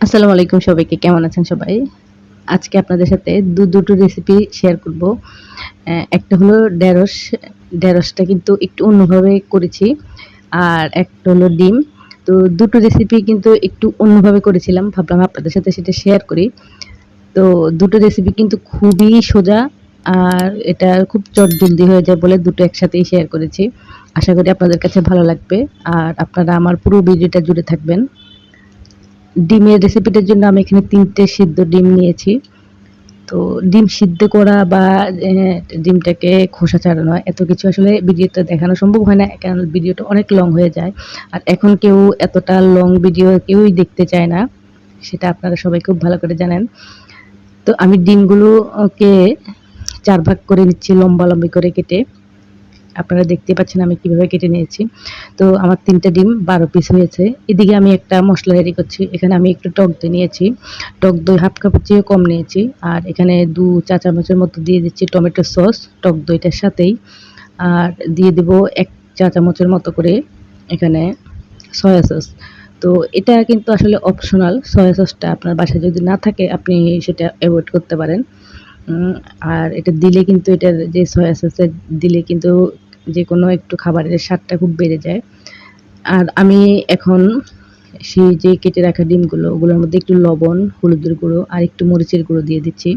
আসসালামু আলাইকুম সবাইকে, কেমন আছেন সবাই? আজকে আপনাদের সাথে দু, দুটো রেসিপি শেয়ার করব। একটা হলো ঢেঁড়স, ঢেঁড়সটা কিন্তু একটু অন্যভাবে করেছি, আর একটা হলো ডিম। তো দুটো রেসিপি কিন্তু একটু অন্যভাবে করেছিলাম, ভাবলাম আপনাদের সাথে সেটা শেয়ার করি। তো দুটো রেসিপি কিন্তু খুবই সোজা, আর এটা খুব চটজলদি হয়ে যায় বলে দুটো একসাথেই শেয়ার করেছি। আশা করি আপনাদের কাছে ভালো লাগবে, আর আপনারা আমার পুরো ভিডিওটা জুড়ে থাকবেন। ডিমের রেসিপিটার জন্য আমি এখানে তিনটে সিদ্ধ ডিম নিয়েছি। তো ডিম সিদ্ধ করা বা ডিমটাকে খোসা ছাড়ানো, এত কিছু আসলে ভিডিওতে দেখানো সম্ভব হয় না কারণ ভিডিওটা অনেক লং হয়ে যায়। আর এখন কেউ এতটা লং ভিডিও কেউই দেখতে চায় না, সেটা আপনারা সবাই খুব ভালো করে জানেন। তো আমি ডিমগুলোকে চার ভাগ করে নিচ্ছি, লম্বা লম্বি করে কেটে। আপনারা দেখতে পাচ্ছেন আমি কীভাবে কেটে নিয়েছি। তো আমার তিনটা ডিম বারো পিস হয়েছে। এদিকে আমি একটা মশলা রেডি করছি। এখানে আমি একটু টক দই নিয়েছি। টক দই হাফ কাপের চেয়ে কম নিয়েছি। আর এখানে দু চা চামচের মতো দিয়ে দিচ্ছি টমেটো সস টক দইটার সাথেই। আর দিয়ে দেব এক চা চামচের মতো করে এখানে সয়া সস। তো এটা কিন্তু আসলে অপশনাল সয়া সসটা আপনার বাসায় যদি না থাকে আপনি সেটা অ্যাভয়েড করতে পারেন। আর এটা দিলে কিন্তু এটার যে সয়া সসের দিলে কিন্তু যে কোনো একটু খাবারের স্বাদটা খুব বেড়ে যায়। আর আমি এখন সেই যে কেটে রাখা ডিমগুলো, ওগুলোর মধ্যে একটু লবণ, হলুদের গুঁড়ো আর একটু মরিচের গুঁড়ো দিয়ে দিচ্ছি।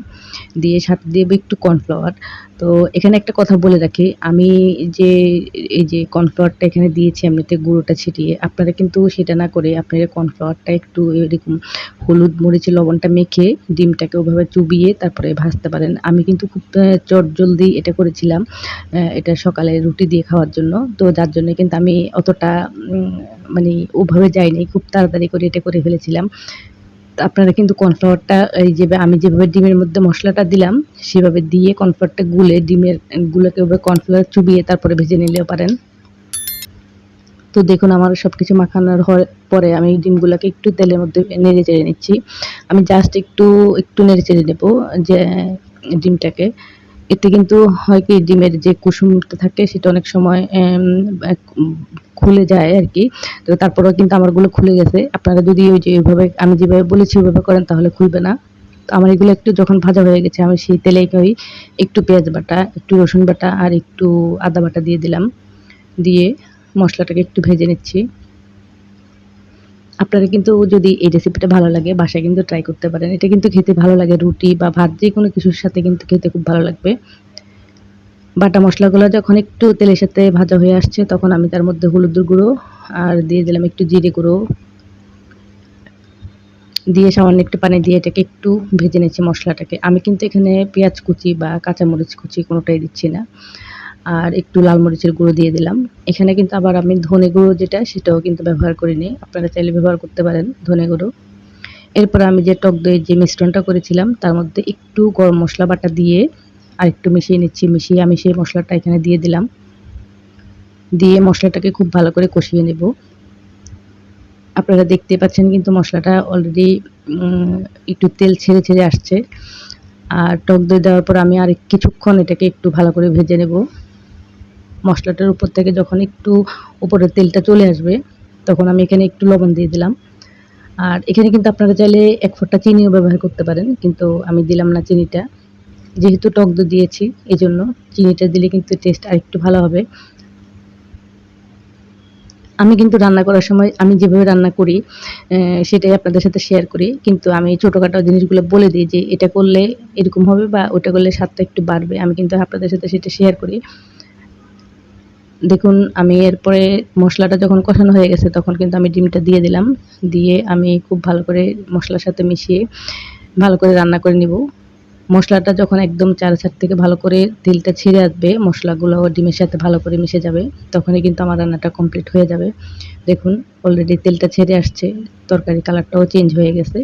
দিয়ে সাথে দিয়ে দেবো একটু কর্নফ্লাওয়ার। তো এখানে একটা কথা বলে রাখি, আমি যে এই যে কর্নফ্লাওয়ারটা এখানে দিয়েছি এমনিতে গুঁড়োটা ছিটিয়ে, আপনারা কিন্তু সেটা না করে আপনারা কর্নফ্লাওয়ারটা একটু এরকম হলুদ, মরিচের লবণটা মেখে ডিমটাকে ওভাবে চুবিয়ে তারপরে ভাজতে পারেন। আমি কিন্তু খুব চট জলদি এটা করেছিলাম এটা সকালে রুটি দিয়ে খাওয়ার জন্য। তো যার জন্য কিন্তু আমি অতটা মানে ওভাবে যাইনি খুব তাড়াতাড়ি করে এটা করে ফেলেছিলাম। আপনারা কিন্তু কর্নফ্লাওয়ারটা, এই যে আমি যেভাবে ডিমের মধ্যে মশলাটা দিলাম, সেভাবে দিয়ে কর্নফ্লাওয়ারটা গুলে ডিমের গুলোকে ওভাবে কর্নফ্লাওয়ার চুবিয়ে তারপরে ভেজে নিলেও পারেন। তো দেখুন, আমার সব কিছু মাখানোর হওয়ার পরে আমি ডিমগুলোকে একটু তেলের মধ্যে নেড়ে চেড়ে নিচ্ছি। আমি জাস্ট একটু একটু নেড়ে চেড়ে নেব যে ডিমটাকে। এতে কিন্তু হয় কি, ডিমের যে কুসুমটা থাকে সেটা অনেক সময় খুলে যায় আর কি। তো তারপরেও কিন্তু আমারগুলো খুলে গেছে। আপনারা যদি ওই যে ওইভাবে, আমি যেভাবে বলেছি ওইভাবে করেন তাহলে খুলবে না। তো আমার এগুলো একটু যখন ভাজা হয়ে গেছে, আমি সেই তেলেই ওই একটু পেঁয়াজ বাটা, একটু রসুন বাটা আর একটু আদা বাটা দিয়ে দিলাম। দিয়ে মশলাটাকে একটু ভেজে নিচ্ছি। আপনারা কিন্তু যদি এই রেসিপিটা ভালো লাগে, বাসায় কিন্তু ট্রাই করতে পারেন। এটা কিন্তু খেতে ভালো লাগে, রুটি বা ভাত যে কোনো কিছুর সাথে কিন্তু খেতে খুব ভালো লাগবে। বাটা মশলাগুলো যখন একটু তেলের সাথে ভাজা হয়ে আসছে, তখন আমি তার মধ্যে হলুদের গুঁড়ো আর দিয়ে দিলাম একটু জিরে গুঁড়ো। দিয়ে সামান্য একটু পানি দিয়ে এটাকে একটু ভেজে নিচ্ছি মশলাটাকে। আমি কিন্তু এখানে পেঁয়াজ কুচি বা কাঁচামরিচ কুচি কোনোটাই দিচ্ছি না। আর একটু লাল মরিচের গুঁড়ো দিয়ে দিলাম। এখানে কিন্তু আবার আমি ধনে গুঁড়ো যেটা, সেটাও কিন্তু ব্যবহার করিনি। আপনারা চাইলে ব্যবহার করতে পারেন ধনে গুঁড়ো। এরপর আমি যে টক দইয়ের যে মিশ্রণটা করেছিলাম, তার মধ্যে একটু গরম মশলা বাটা দিয়ে আর একটু মিশিয়ে নিচ্ছি, মিশিয়ে আমি সেই মশলাটা এখানে দিয়ে দিলাম। দিয়ে মশলাটাকে খুব ভালো করে কষিয়ে নেব। আপনারা দেখতে পাচ্ছেন কিন্তু মশলাটা অলরেডি একটু তেল ছেড়ে ছেড়ে আসছে। আর টক দই দেওয়ার পর আমি আর কিছুক্ষণ এটাকে একটু ভালো করে ভেজে নেব। মশলাটার উপর থেকে যখন একটু উপরে তেলটা চলে আসবে, তখন আমি এখানে একটু লবণ দিয়ে দিলাম। আর এখানে কিন্তু আপনারা চাইলে এক ফোঁটা চিনিও ব্যবহার করতে পারেন, কিন্তু আমি দিলাম না চিনিটা। যেহেতু টক দই দিয়েছি এই জন্য চিনিটা দিলে কিন্তু টেস্ট আর একটু ভালো হবে। আমি কিন্তু রান্না করার সময়, আমি যেভাবে রান্না করি সেটাই আপনাদের সাথে শেয়ার করি। কিন্তু আমি ছোটোখাটো জিনিসগুলো বলে দিই যে, এটা করলে এরকম হবে বা ওটা করলে স্বাদটা একটু বাড়বে। আমি কিন্তু আপনাদের সাথে সেটা শেয়ার করি। দেখুন, আমি এরপরে মশলাটা যখন কষানো হয়ে গেছে, তখন কিন্তু আমি ডিমটা দিয়ে দিলাম। দিয়ে আমি খুব ভালো করে মশলার সাথে মিশিয়ে ভালো করে রান্না করে নিব। মশলাটা যখন একদম চার সাইড থেকে ভালো করে তেলটা ছিঁড়ে আসবে মশলাগুলো ডিমের সাথে ভালো করে মিশে যাবে, তখনই কিন্তু আমার রান্নাটা কমপ্লিট হয়ে যাবে। দেখুন অলরেডি তেলটা ছেড়ে আসছে, তরকারি কালারটাও চেঞ্জ হয়ে গেছে,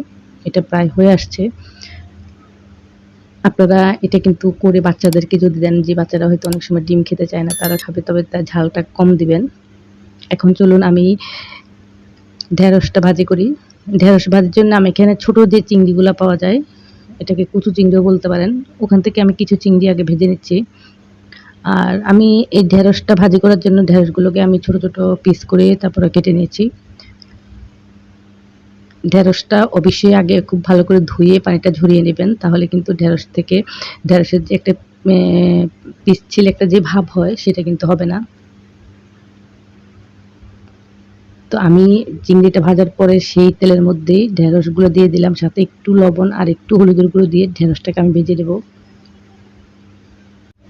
এটা প্রায় হয়ে আসছে। আপনারা এটা কিন্তু করে বাচ্চাদেরকে যদি দেন, যে বাচ্চারা হয়তো অনেক সময় ডিম খেতে চায় না, তারা খাবে, তবে তার ঝালটা কম দিবেন। এখন চলুন আমি ঢেঁড়সটা ভাজি করি। ঢেঁড়স ভাজির জন্য আমি এখানে ছোট যে চিংড়িগুলো পাওয়া যায়, এটাকে কুচু চিংড়িও বলতে পারেন, ওখান থেকে আমি কিছু চিংড়ি আগে ভেজে নিচ্ছি। আর আমি এই ঢেঁড়সটা ভাজি করার জন্য ঢেঁড়সগুলোকে আমি ছোট ছোট পিস করে তারপরে কেটে নিয়েছি। ঢেঁড়সটা অবশ্যই আগে খুব ভালো করে ধুয়ে পানিটা ঝরিয়ে নেবেন, তাহলে কিন্তু ঢেঁড়স থেকে, ঢেঁড়সের যে একটা পিচ্ছিল একটা যে ভাব হয়, সেটা কিন্তু হবে না। তো আমি চিংড়িটা ভাজার পরে সেই তেলের মধ্যেই ঢেঁড়সগুলো দিয়ে দিলাম, সাথে একটু লবণ আর একটু হলুদের গুঁড়ো দিয়ে ঢেঁড়সটাকে আমি ভেজে দেবো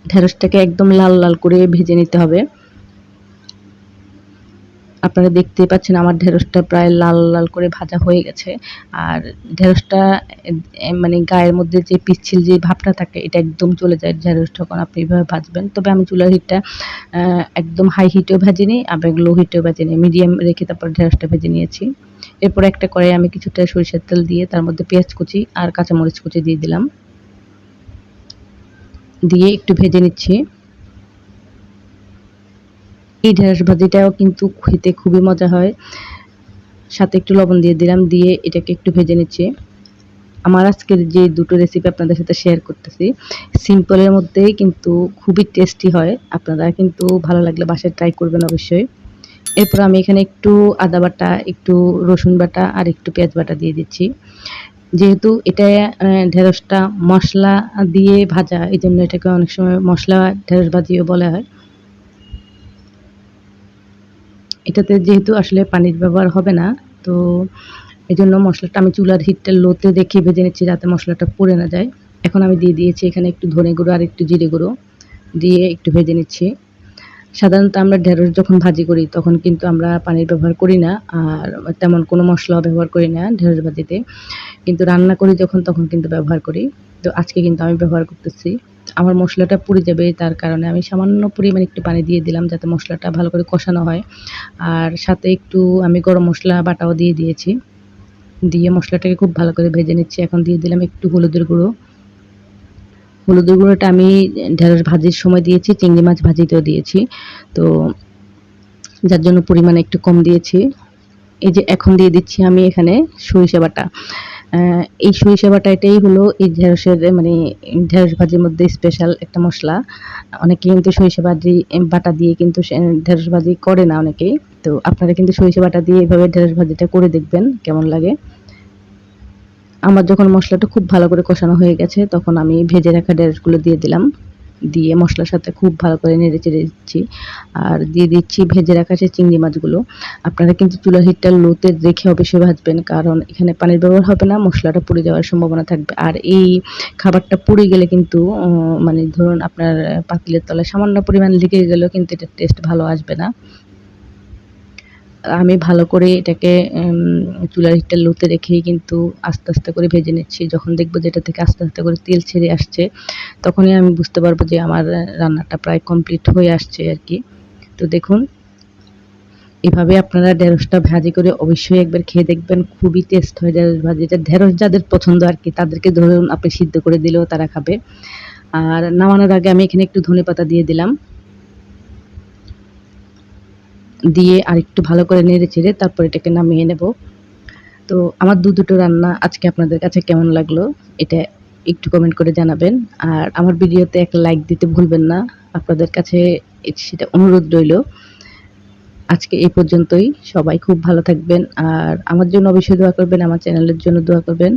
ঢেঁড়সটাকে একদম লাল লাল করে ভেজে নিতে হবে। আপনারা দেখতেই পাচ্ছেন আমার ঢেঁড়সটা প্রায় লাল লাল করে ভাজা হয়ে গেছে। আর ঢেঁড়সটা মানে গায়ের মধ্যে যে পিচ্ছিল যে ভাবটা থাকে, এটা একদম চলে যায় ঢেঁড়স যখন আপনি এইভাবে ভাজবেন। তবে আমি চুলার হিটটা একদম হাই হিটেও ভেজে নিই আবার লো হিটেও ভেজে নিই। মিডিয়াম রেখে তারপর ঢেঁড়সটা ভেজে নিয়েছি। এরপর একটা কড়াই আমি কিছুটা সরিষার তেল দিয়ে তার মধ্যে পেঁয়াজ কুচি আর কাঁচামরিচ কুচি দিয়ে দিলাম। দিয়ে একটু ভেজে নিচ্ছি। এই ঢেঁড়স ভাজিটাও কিন্তু খেতে খুবই মজা হয়। সাথে একটু লবণ দিয়ে দিলাম, দিয়ে এটাকে একটু ভেজে নিচ্ছি। আমার আজকের যে দুটো রেসিপি আপনাদের সাথে শেয়ার করতেছি সিম্পলের মধ্যেই কিন্তু খুবই টেস্টি হয়। আপনারা কিন্তু ভালো লাগলে বাসায় ট্রাই করবেন অবশ্যই। এরপর আমি এখানে একটু আদা বাটা, একটু রসুন বাটা আর একটু পেঁয়াজ বাটা দিয়ে দিচ্ছি। যেহেতু এটা ঢেঁড়সটা মশলা দিয়ে ভাজা এই জন্য এটাকে অনেক সময় মশলা ঢেঁড়স ভাজিও বলা হয়। এটাতে যেহেতু আসলে পানির ব্যবহার হবে না, তো এই জন্য মশলাটা আমি চুলার হিটটা লোতে দেখে ভেজে নিচ্ছি যাতে মশলাটা পড়ে না যায়। এখন আমি দিয়ে দিয়েছি এখানে একটু ধনে গুঁড়ো আর একটু জিরে গুঁড়ো, দিয়ে একটু ভেজে নিচ্ছি। সাধারণত আমরা ঢেঁড়স যখন ভাজি করি, তখন কিন্তু আমরা পানির ব্যবহার করি না, আর তেমন কোনো মশলাও ব্যবহার করি না ঢেঁড়স ভাজিতে। কিন্তু রান্না করি যখন, তখন কিন্তু ব্যবহার করি। তো আজকে কিন্তু আমি ব্যবহার করতেছি। আমার মশলাটা পুড়ে যাবে, তার কারণে আমি সামান্য পরিমাণ একটু পানি দিয়ে দিলাম যাতে মশলাটা ভালো করে কষানো হয়। আর সাথে একটু আমি গরম মশলা বাটাও দিয়ে দিয়েছি। দিয়ে মশলাটাকে খুব ভালো করে ভেজে নিচ্ছি। এখন দিয়ে দিলাম একটু হলুদের গুঁড়ো। হলুদের গুঁড়োটা আমি ঢেঁড়স ভাজির সময় দিয়েছি, চিংড়ি মাছ ভাজিতেও দিয়েছি। তো যার জন্য পরিমাণ একটু কম দিয়েছি। এই যে এখন দিয়ে দিচ্ছি আমি এখানে সরিষা বাটা। এই সরিষা বাটা এটাই হলো এই ঢেঁড়সের মানে ঢেঁড়স ভাজির মধ্যে স্পেশাল একটা মশলা। অনেকে কিন্তু সরিষা ভাজি বাটা দিয়ে কিন্তু ঢেঁড়স ভাজি করে না অনেকেই। তো আপনারা কিন্তু সরিষা বাটা দিয়ে এভাবে ঢেঁড়স ভাজিটা করে দেখবেন, কেমন লাগে। আমার যখন মশলাটা খুব ভালো করে কষানো হয়ে গেছে, তখন আমি ভেজে রাখা ঢেঁড়সগুলো দিয়ে দিলাম। দিয়ে মশলার সাথে খুব ভালো করে নেড়ে চেড়ে দিচ্ছি। আর দিয়ে দিচ্ছি ভেজে রাখা সেই চিংড়ি মাছগুলো। আপনারা কিন্তু চুলার হিটটা লোতে রেখে অবশ্যই ভাজবেন, কারণ এখানে পানির ব্যবহার হবে না, মশলাটা পুড়ে যাওয়ার সম্ভাবনা থাকবে। আর এই খাবারটা পুড়ে গেলে কিন্তু মানে ধরুন আপনার পাতিলের তলায় সামান্য পরিমাণ লেগে গেলেও কিন্তু এটা টেস্ট ভালো আসবে না। আমি ভালো করে এটাকে চুলার হিটটা লোতে রেখেই কিন্তু আস্তে আস্তে করে ভেজে নিচ্ছি। যখন দেখব যে এটা থেকে আস্তে আস্তে করে তেল ছেড়ে আসছে, তখনই আমি বুঝতে পারব যে আমার রান্নাটা প্রায় কমপ্লিট হয়ে আসছে আর কি। তো দেখুন, এভাবে আপনারা ঢেঁড়সটা ভাজি করে অবশ্যই একবার খেয়ে দেখবেন, খুবই টেস্ট হয় ঢেঁড়স ভাজিটা ঢেঁড়স যাদের পছন্দ আর কি, তাদেরকে ধরুন আপনি সিদ্ধ করে দিলেও তারা খাবে। আর নামানোর আগে আমি এখানে একটু ধনে পাতা দিয়ে দিলাম। দিয়ে আর একটু ভালো করে নেড়ে চেড়ে তারপর এটাকে নামিয়ে নেব। তো আমার দু দুটো রান্না আজকে আপনাদের কাছে কেমন লাগল এটা একটু কমেন্ট করে জানাবেন। আর আমার ভিডিওতে এক লাইক দিতে ভুলবেন না। আপনাদের কাছে সেটা অনুরোধ রইল। আজকে এই পর্যন্তই। সবাই খুব ভালো থাকবেন। আর আমার জন্য অবশ্যই দোয়া করবেন, আমার চ্যানেলের জন্য দোয়া করবেন।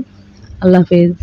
আল্লাহ হাফেজ।